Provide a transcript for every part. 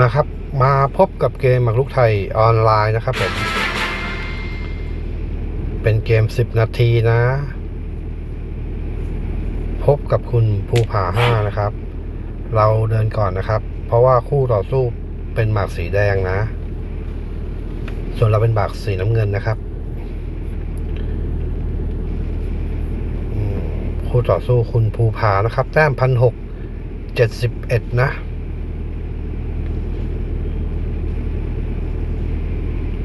มาครับ มาพบกับเกมหมากรุกไทยออนไลน์นะครับผม เป็นเกม 10 นาทีนะ พบกับคุณภูผาห้านะครับ เราเดินก่อนนะครับ เพราะว่าคู่ต่อสู้เป็นหมากสีแดงนะ ส่วนเราเป็นหมากสีน้ำเงินนะครับ คู่ต่อสู้คุณภูผานะครับ แต้มพันหกเจ็ดสิบเอ็ดนะ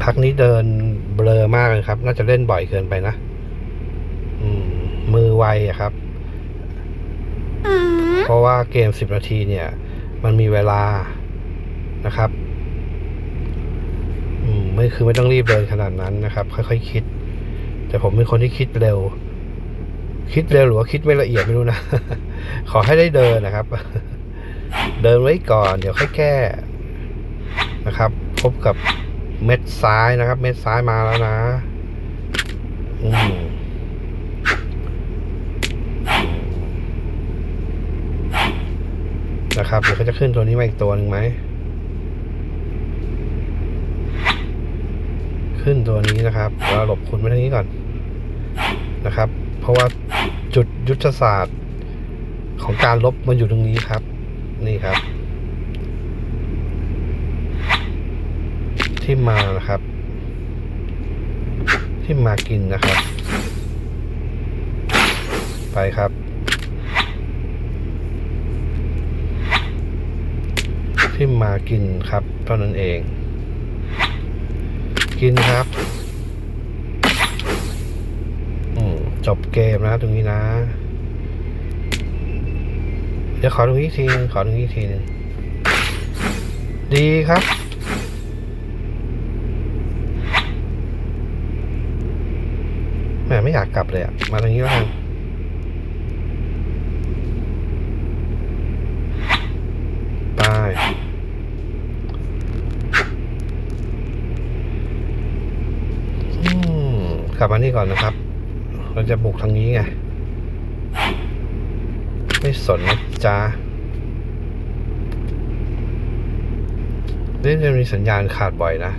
พักนี้เดินเบลอมากเลยครับ น่าจะเล่นบ่อยเกินไปนะอืมมือไวอะครับ เพราะว่าเกมสิบนาทีเนี่ย มันมีเวลานะครับอืมไม่คือไม่ต้องรีบเดินขนาดนั้นนะครับ ค่อยๆคคิด แต่ผมเป็นคนที่คิดเร็ว คิดเร็วหรือว่าคิดไม่ละเอียดไม่รู้นะ ขอให้ได้เดินนะครับ เดินไว้ก่อน เดี๋ยวค่อยแก้นะครับ พบกับ เม็ดซ้ายนะครับ เม็ดซ้ายมาแล้วนะอืมนะครับเดี๋ยวเขาจะขึ้นตัวนี้มาอีกตัวหนึ่งไหม ขึ้นตัวนี้นะครับเดี๋ยวเราหลบคุณไว้ทางนี้ก่อนนะครับ เพราะว่าจุดยุทธศาสตร์ของการลบมันอยู่ตรงนี้ครับ นี่ครับ ที่มานะครับ ที่มากินนะครับ ไปครับที่มากินครับเท่านั้นเอง กินครับจบเกมนะตรงนี้นะ เดี๋ยวขอตรงนี้ทีนึงขอตรงนี้ทีนึงดีครับ แห มไม่อยากกลับเลยอะมาตรงนี้แล้วกันไปอืมกลับมานี่ก่อนนะครับ เราจะบุกทางนี้ไง ไม่สนนะจ๊ะนี่จะมีสัญญาณขาดบ่อยนะ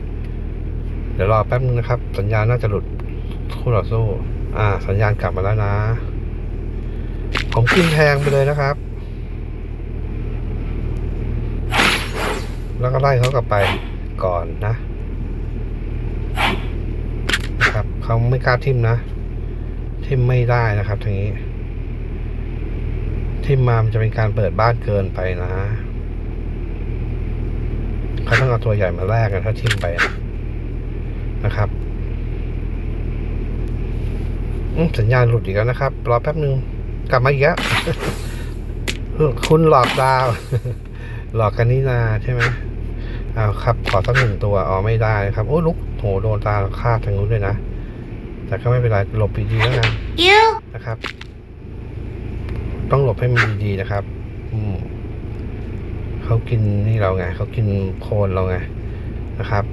เดี๋ยวรอแป๊บนึงนะครับ สัญญาณน่าจะหลุด คู่ต่อสู้ อ่า สัญญาณกลับมาแล้วนะ ผมกินแทงไปเลยนะครับ แล้วก็ไล่เขากลับไปก่อนนะ นะครับ เขาไม่กล้าทิมนะ ทิมไม่ได้นะครับทางนี้ ทิมมามันจะเป็นการเปิดบ้านเกินไปนะเขาต้องเอาตัวใหญ่มาแลกกันถ้าทิมไปนะครับ สัญญาณหลุดอีกแล้วนะครับ รอแป๊บนึง กลับมาอีกแล้วคุณหลอกดาว หลอกกันนี่นาใช่ไหมเอาครับ ขอสักหนึ่งตัว อ๋อ ไม่ได้นะครับ โอ้ลุกโหโดนตาคาดทางนู้นด้วยนะ แต่ก็ไม่เป็นไร หลบดีๆแล้วกัน You นะครับ ต้องหลบให้มันดีๆนะครับ อืมเขากินนี่เราไง เขากินโคนเราไง นะครับ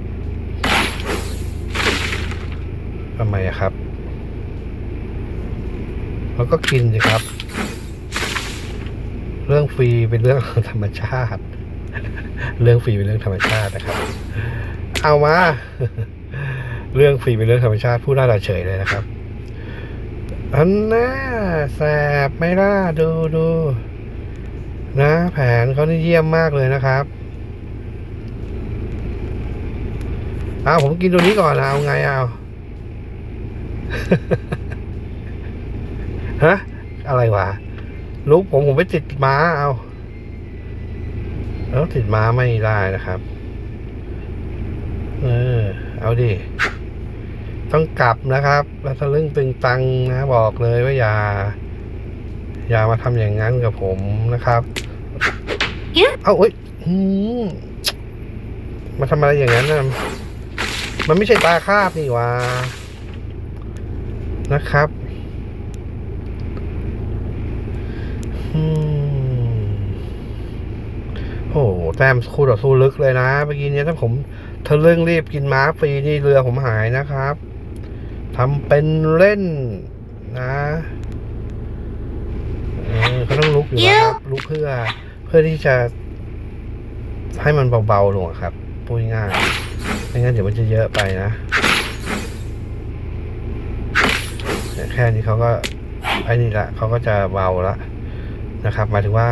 ทำไมอะครับ เราก็กินสิครับ เรื่องฟรีเป็นเรื่องธรรมชาติ เรื่องฟรีเป็นเรื่องธรรมชาตินะครับ เอามา เรื่องฟรีเป็นเรื่องธรรมชาติพูดน่าจะเฉยเลยนะครับอันน่าแสบไหม่ล่ะดูดูนะแผนเขานี่เยี่ยมมากเลยนะครับเอาผมกินตัวนี้ก่อนนะเอาไงเอา ฮะอะไรวะลูกผมผมไปติดม้าเอาแล้วติดม้าไม่ได้นะครับ เออ เอาดิ ต้องกลับนะครับแล้วทะลึ่งตึงตังนะบอกเลยว่าอย่า อย่ามาทำอย่างนั้นกับผมนะครับเอาเอ้ยมาทำอะไรอย่างนั้นนะมันไม่ใช่ปลาคาบนี่วานะครับ แต้มคู่ต่อสู้ลึกเลยนะเมื่อกี้เนี้ยถ้าผมทะลึ่งรีบกินม้าฟรีนี่เรือผมหายนะครับทำเป็นเล่นนะเออเขาต้องลุกอยู่แล้วครับลุกเพื่อ เพื่อที่จะให้มันเบาๆลงอะครับพูดง่ายๆไม่งั้นเดี๋ยวมันจะเยอะไปนะเนี่ยแค่นี้เขาก็ไอ้นี่ละเขาก็จะเบาละนะครับหมายถึงว่า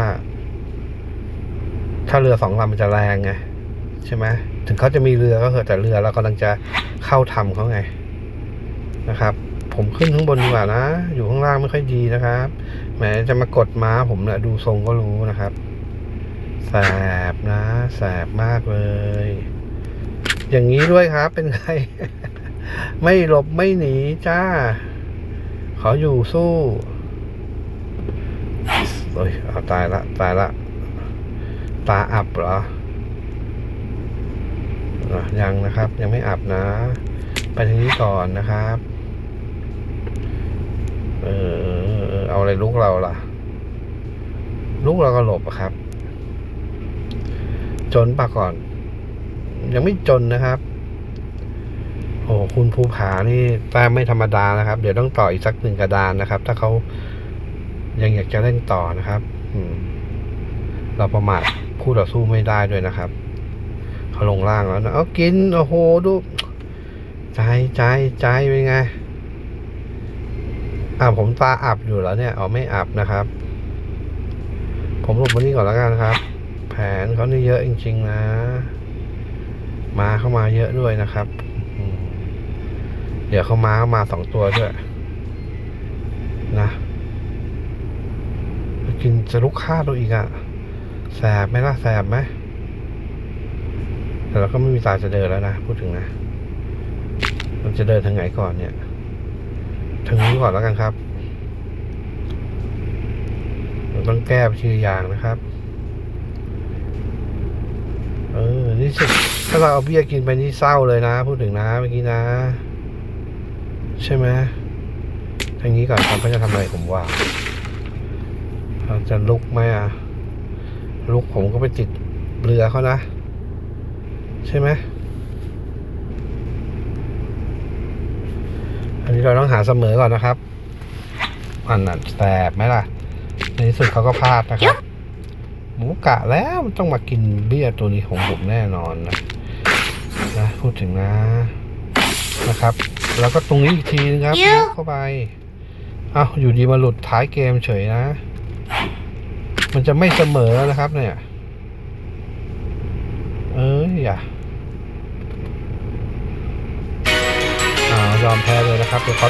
ถ้าเรือสองลำมันจะแรงไงใช่ไหมถึงเขาจะมีเรือก็เถอะแต่เรือเรากำลังจะเข้าทำเขาไงนะครับ ผมขึ้นข้างบนดีกว่านะ อยู่ข้างล่างไม่ค่อยดีนะครับแหมจะมากดม้าผมเนะี่ยดูทรงก็รู้นะครับแสบนะแสบมากเลย อย่างนี้ด้วยครับ เป็นไง ไม่หลบไม่หนีจ้า ขออยู่สู้ โอ้ยเอาตายละ ตายละ ตาอับเหรออยังนะครับ ยังไม่อับนะ ไปทางนี้ก่อนนะครับ เออเอาอะไรลุกเราล่ะลุกเราก็หลบครับ จนปะก่อน ยังไม่จนนะครับโอ้คุณภูผานี่แต้มไม่ธรรมดานะครับ เดี๋ยวต้องต่ออีกสักหนึ่งกระดานนะครับ ถ้าเขายังอยากจะเล่นต่อนะครับ อืม เราประมาทคู่ต่อสู้ไม่ได้ด้วยนะครับเขาลงล่างแล้วนะเอากินโอ้โหดูใจใจใจเป็นไงอ่าผมตาอับอยู่แล้วเนี่ยอ๋อไม่อับนะครับ ผมหลบมานี่ก่อนแล้วกันครับ แผนเขานี่เยอะจริง ๆ นะ มาเข้ามาเยอะด้วยนะครับเดี๋ยวเขามาเข้ามาสองตัวด้วย นะกินจะลุกฆ่าเราอีกอะ แสบไหมล่ะแสบไหมแต่เราก็ไม่มีตาจะเดินแล้วนะพูดถึงนะเราจะเดินทางไหนก่อนเนี่ยทางนี้ก่อนแล้วกันครับเราต้องแก้ไปทีละอย่างนะครับ เออนี่สิถ้าเราเอาเบี้ยกินไปนี่เศร้าเลยนะ พูดถึงนะเมื่อกี้นะ ใช่ไหมทางนี้ก่อนครับเขาจะทำอะไรผมว่าเราจะลุกไหมอะ ลุกผมก็ไปติดเรือเขานะ ใช่ไหมอันนี้เราต้องหาเสมอก่อนนะครับ อันนั้นแสบไหมล่ะ ในที่สุดเขาก็พลาดนะครับ หมูกะแล้วมันต้องมากินเบี้ยตัวนี้ของผมแน่นอนนะนะพูดถึงนะนะครับ แล้วก็ตรงนี้อีกทีนึงครับยกเข้าไปเอาวอยู่ดีมาหลุดท้ายเกมเฉยนะ มันจะไม่เสมอนะครับเนี่ย เอ้ยอย่าอ่ายอมแพ้เลยนะครับเดี๋ยวเขา